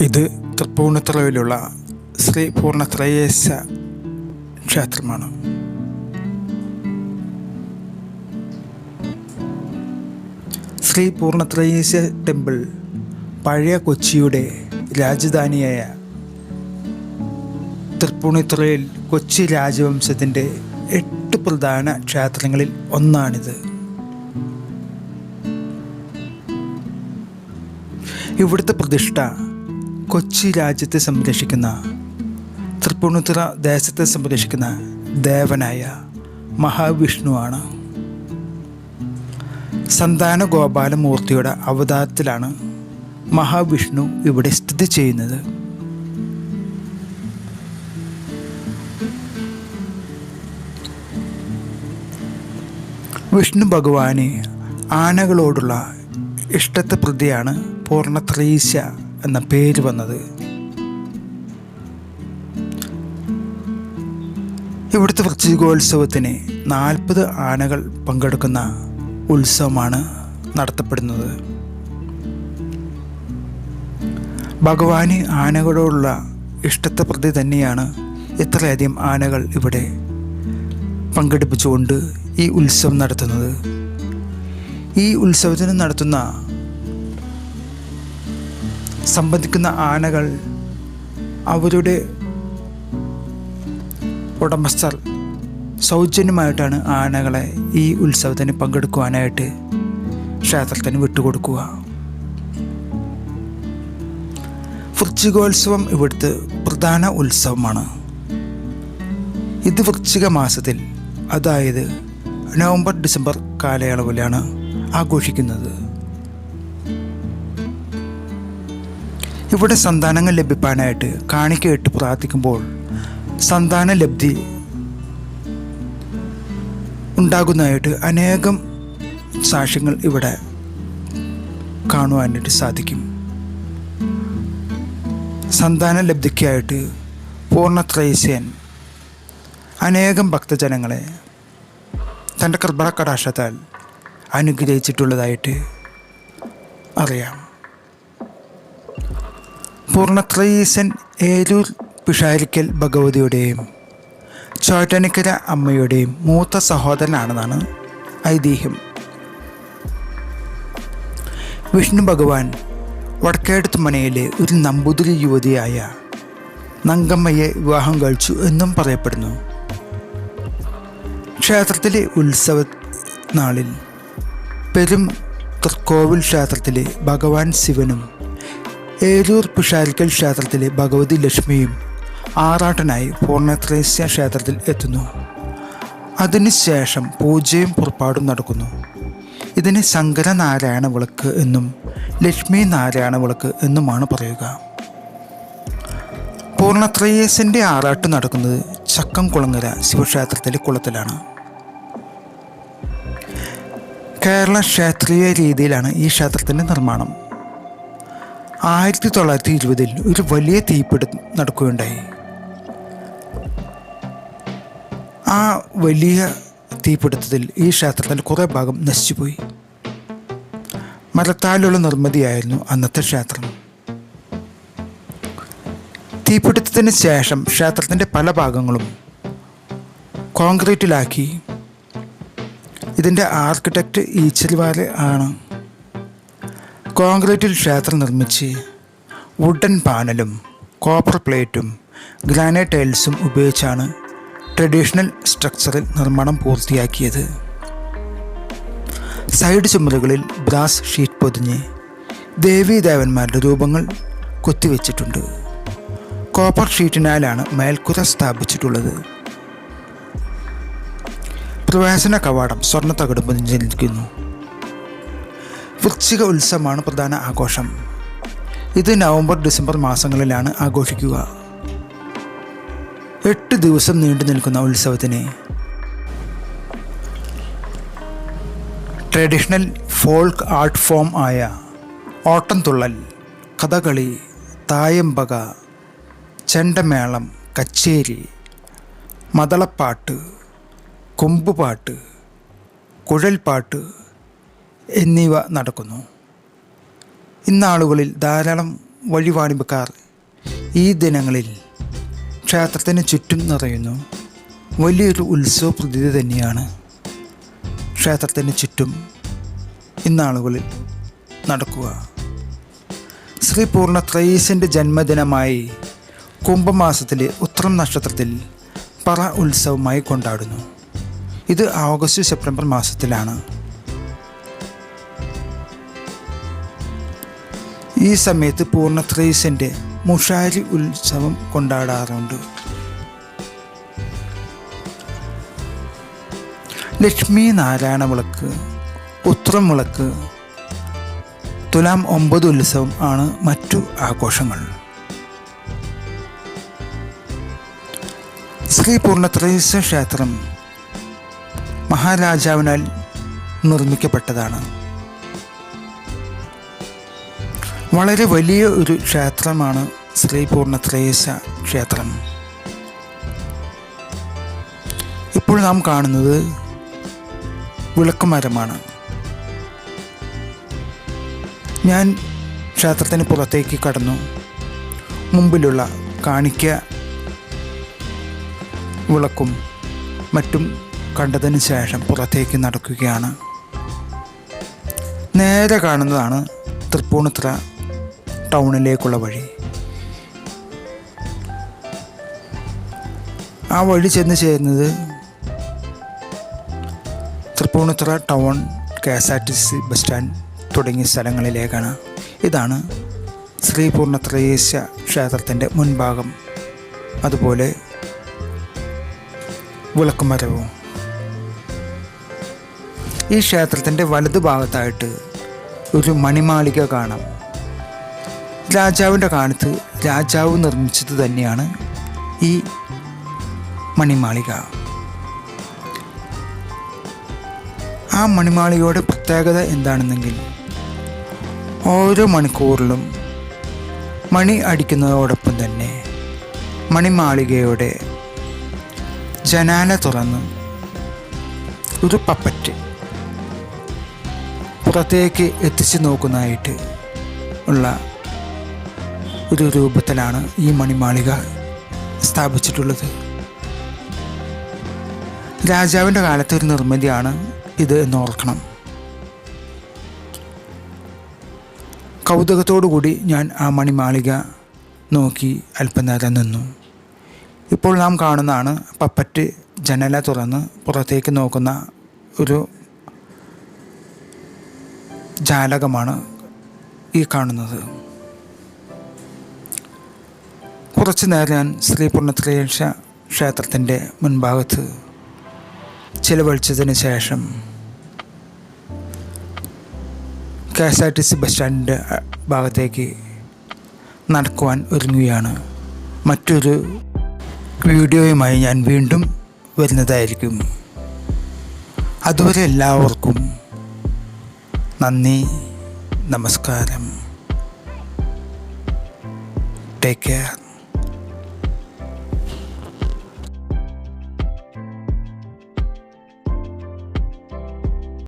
ഇത് തൃപ്പൂണിത്തുറയിലുള്ള ശ്രീ പൂർണത്രയേശ ക്ഷേത്രമാണ്. ശ്രീ പൂർണത്രയേശ ടെമ്പിൾ പഴയ കൊച്ചിയുടെ രാജധാനിയായ തൃപ്പൂണിത്തുറയിൽ കൊച്ചി രാജവംശത്തിന്റെ എട്ട് പ്രധാന ക്ഷേത്രങ്ങളിൽ ഒന്നാണിത്. ഇവിടുത്തെ പ്രതിഷ്ഠ കൊച്ചി രാജ്യത്തെ സംരക്ഷിക്കുന്ന തൃപ്പൂണിത്തുറ ദേശത്തെ സംരക്ഷിക്കുന്ന ദേവനായ മഹാവിഷ്ണുവാണ്. സന്താന ഗോപാലമൂർത്തിയുടെ അവതാരത്തിലാണ് മഹാവിഷ്ണു ഇവിടെ സ്ഥിതി ചെയ്യുന്നത്. വിഷ്ണു ഭഗവാനെ ആനകളോടുള്ള ഇഷ്ടത്തെ പ്രതിയാണ് പൂർണത്രയീശ എന്ന പേര് വന്നത്. ഇവിടുത്തെ വൃശ്ചികോത്സവത്തിന് നാൽപ്പത് ആനകൾ പങ്കെടുക്കുന്ന ഉത്സവമാണ് നടത്തപ്പെടുന്നത്. ഭഗവാന് ആനകളോടുള്ള ഇഷ്ടത്തെ പ്രതി തന്നെയാണ് ഇത്രയധികം ആനകൾ ഇവിടെ പങ്കെടുപ്പിച്ചുകൊണ്ട് ഈ ഉത്സവം നടത്തുന്നത്. ഈ ഉത്സവത്തിന് നടത്തുന്ന സംബന്ധിക്കുന്ന ആനകൾ അവരുടെ ഉടമസ്ഥർ സൗജന്യമായിട്ടാണ് ആനകളെ ഈ ഉത്സവത്തിന് പങ്കെടുക്കുവാനായിട്ട് ക്ഷേത്രത്തിന് വിട്ടുകൊടുക്കുക. വൃശ്ചികോത്സവം ഇവിടുത്തെ പ്രധാന ഉത്സവമാണ്. ഇത് വൃശ്ചിക മാസത്തിൽ അതായത് നവംബർ ഡിസംബർ കാലയളവിലാണ് ആഘോഷിക്കുന്നത്. ഇവിടെ സന്താനങ്ങൾ ലഭിക്കാനായിട്ട് കാണിക്കയിട്ട് പ്രാർത്ഥിക്കുമ്പോൾ സന്താന ലബ്ധി ഉണ്ടാകുന്നതായിട്ട് അനേകം സാക്ഷ്യങ്ങൾ ഇവിടെ കാണുവാനായിട്ട് സാധിക്കും. സന്താന ലബ്ധിക്കായിട്ട് പൂർണത്രയസ്യൻ അനേകം ഭക്തജനങ്ങളെ തന്റെ കൃപണ കടാക്ഷത്താൽ അനുഗ്രഹിച്ചിട്ടുള്ളതായിട്ട് അറിയാം. പൂർണത്രയീശൻ ഏരൂർ പിഷാരിക്കൽ ഭഗവതിയുടെയും ചോറ്റനിക്കര അമ്മയുടെയും മൂത്ത സഹോദരനാണെന്നാണ് ഐതിഹ്യം. വിഷ്ണു ഭഗവാൻ വടക്കേടത്ത് മനയിലെ ഒരു നമ്പൂതിരി യുവതിയായ നങ്കമ്മയെ വിവാഹം കഴിച്ചു എന്നും പറയപ്പെടുന്നു. ക്ഷേത്രത്തിലെ ഉത്സവ നാളിൽ പെരും തൃക്കോവിൽ ക്ഷേത്രത്തിലെ ഭഗവാൻ ശിവനും ഏരൂർ പിഷാരിക്കൽ ക്ഷേത്രത്തിലെ ഭഗവതി ലക്ഷ്മിയും ആറാട്ടനായി പൂർണത്രേസ്യ ക്ഷേത്രത്തിൽ എത്തുന്നു. അതിനുശേഷം പൂജയും പുറപ്പാടും നടക്കുന്നു. ഇതിന് ശങ്കരനാരായണ വിളക്ക് എന്നും ലക്ഷ്മി നാരായണ വിളക്ക് എന്നുമാണ് പറയുക. പൂർണത്രയേസിന്റെ ആറാട്ട് നടക്കുന്നത് ചക്കംകുളങ്ങര ശിവക്ഷേത്രത്തിലെ കുളത്തിലാണ്. കേരള ക്ഷേത്രീയ രീതിയിലാണ് ഈ ക്ഷേത്രത്തിന്റെ നിർമ്മാണം. ആയിരത്തി തൊള്ളായിരത്തി ഇരുപതിൽ ഒരു വലിയ തീപിടുത്തം നടക്കുകയുണ്ടായി. ആ വലിയ തീപിടുത്തത്തിൽ ഈ ക്ഷേത്രത്തിൽ കുറേ ഭാഗം നശിച്ചുപോയി. മരത്താലുള്ള നിർമ്മിതിയായിരുന്നു അന്നത്തെ ക്ഷേത്രം. തീപിടുത്തത്തിന് ശേഷം ക്ഷേത്രത്തിന്റെ പല ഭാഗങ്ങളും കോൺക്രീറ്റിലാക്കി. ഇതിന്റെ ആർക്കിടെക്റ്റ് ഈച്ചിൽവാൽ ആണ്. കോൺക്രീറ്റിൽ ക്ഷേത്രം നിർമ്മിച്ച് വുഡൻ പാനലും കോപ്പർ പ്ലേറ്റും ഗ്രാനൈറ്റ് ടൈൽസും ഉപയോഗിച്ചാണ് ട്രഡീഷണൽ സ്ട്രക്ചറിൽ നിർമ്മാണം പൂർത്തിയാക്കിയത്. സൈഡ് ചുമരുകളിൽ ബ്രാസ് ഷീറ്റ് പൊതിഞ്ഞ് ദേവീദേവന്മാരുടെ രൂപങ്ങൾ കൊത്തിവെച്ചിട്ടുണ്ട്. കോപ്പർ ഷീറ്റിനാലാണ് മേൽക്കുര സ്ഥാപിച്ചിട്ടുള്ളത്. പ്രവേശന കവാടം സ്വർണ തകട് വൃശ്ചിക ഉത്സവമാണ് പ്രധാന ആഘോഷം. ഇത് നവംബർ ഡിസംബർ മാസങ്ങളിലാണ് ആഘോഷിക്കുക. എട്ട് ദിവസം നീണ്ടു നിൽക്കുന്ന ഉത്സവത്തിന് ട്രഡീഷണൽ ഫോൾക്ക് ആർട്ട് ഫോം ആയ ഓട്ടംതുള്ളൽ കഥകളി തായമ്പക ചെണ്ടമേളം കച്ചേരി മതളപ്പാട്ട് കൊമ്പുപാട്ട് കുഴൽപ്പാട്ട് എന്നിവ നടക്കുന്നു. ഇന്നാളുകളിൽ ധാരാളം വഴിപാടുമ്പക്കാർ ഈ ദിനങ്ങളിൽ ക്ഷേത്രത്തിന് ചുറ്റും നിറയുന്നു. വലിയൊരു ഉത്സവ പ്രതീതി തന്നെയാണ് ക്ഷേത്രത്തിന് ചുറ്റും ഇന്നാളുകളിൽ നടക്കുക. ശ്രീ പൂർണ ത്രയീശന്റെ ജന്മദിനമായി കുംഭമാസത്തിലെ ഉത്രം നക്ഷത്രത്തിൽ പറ ഉത്സവമായി കൊണ്ടാടുന്നു. ഇത് ഓഗസ്റ്റ് സെപ്റ്റംബർ മാസത്തിലാണ്. ഈ സമയത്ത് പൂർണ ത്രയീശന്റെ മുഷാരി ഉത്സവം കൊണ്ടാടാറുണ്ട്. ലക്ഷ്മി നാരായണ വിളക്ക് ഉത്രം വിളക്ക് തുലാം ഒമ്പത് ഉത്സവം ആണ് മറ്റു ആഘോഷങ്ങൾ. ശ്രീ പൂർണത്രയീശ ക്ഷേത്രം മഹാരാജാവിനാൽ നിർമ്മിക്കപ്പെട്ടതാണ്. വളരെ വലിയ ഒരു ക്ഷേത്രമാണ് ശ്രീ പൂർണത്രയീശ ക്ഷേത്രം. ഇപ്പോൾ നാം കാണുന്നത് വിളക്കുമരമാണ്. ഞാൻ ക്ഷേത്രത്തിന് പുറത്തേക്ക് കടന്നു. മുമ്പിലുള്ള കാണിക്ക വിളക്കും മറ്റും കണ്ടതിന് ശേഷം പുറത്തേക്ക് നടക്കുകയാണ്. നേരെ കാണുന്നതാണ് തൃപ്പൂണിത്തുറ ടൗണിലേക്കുള്ള വഴി. ആ വഴി ചെന്ന് ചേരുന്നത് Tripunithura town K S R T C bus stand തുടങ്ങിയ സ്ഥലങ്ങളിലേക്കാണ്. ഇതാണ് ശ്രീ പൂർണത്രയേശ ക്ഷേത്രത്തിന്റെ മുൻഭാഗം. അതുപോലെ വിളക്കുമരവും. ഈ ക്ഷേത്രത്തിന്റെ വലതു ഭാഗത്തായിട്ട് ഒരു മണിമാളിക കാണാം. രാജാവിന്റെ കാലത്ത് രാജാവ് നിർമ്മിച്ചത് തന്നെയാണ് ഈ മണിമാളിക. ആ മണിമാളികയുടെ പ്രത്യേകത എന്താണെന്നെങ്കിൽ ഓരോ മണിക്കൂറിലും മണി അടിക്കുന്നതോടൊപ്പം തന്നെ മണിമാളികയുടെ ജനാല തുറന്ന് ഒരു പപ്പറ്റ് പുറത്തേക്ക് എത്തിച്ചു നോക്കുന്നതായിട്ട് ഉള്ള ഒരു രൂപത്തിലാണ് ഈ മണിമാളിക സ്ഥാപിച്ചിട്ടുള്ളത്. രാജാവിന്റെ കാലത്തെ ഒരു നിർമ്മിതിയാണ് ഇത് എന്ന് ഓർക്കണം. കൂടി ഞാൻ ആ മണിമാളിക നോക്കി അല്പനേരം നിന്നു. ഇപ്പോൾ നാം കാണുന്നതാണ് പപ്പറ്റ് ജനല തുറന്ന് പുറത്തേക്ക് നോക്കുന്ന ഒരു ജാലകമാണ് ഈ കാണുന്നത്. കുറച്ചു നേരം ഞാൻ ശ്രീ പൂർണത്രേക്ഷ ക്ഷേത്രത്തിന്റെ മുൻഭാഗത്ത് ചിലവഴിച്ചതിന് ശേഷം K S R T C bus സ്റ്റാൻഡിന്റെ ഭാഗത്തേക്ക് നടക്കുവാൻ ഒരുങ്ങുകയാണ്. മറ്റൊരു വീഡിയോയുമായി ഞാൻ വീണ്ടും വരുന്നതായിരിക്കും. അതുവരെ എല്ലാവർക്കും നന്ദി നമസ്കാരം. Take care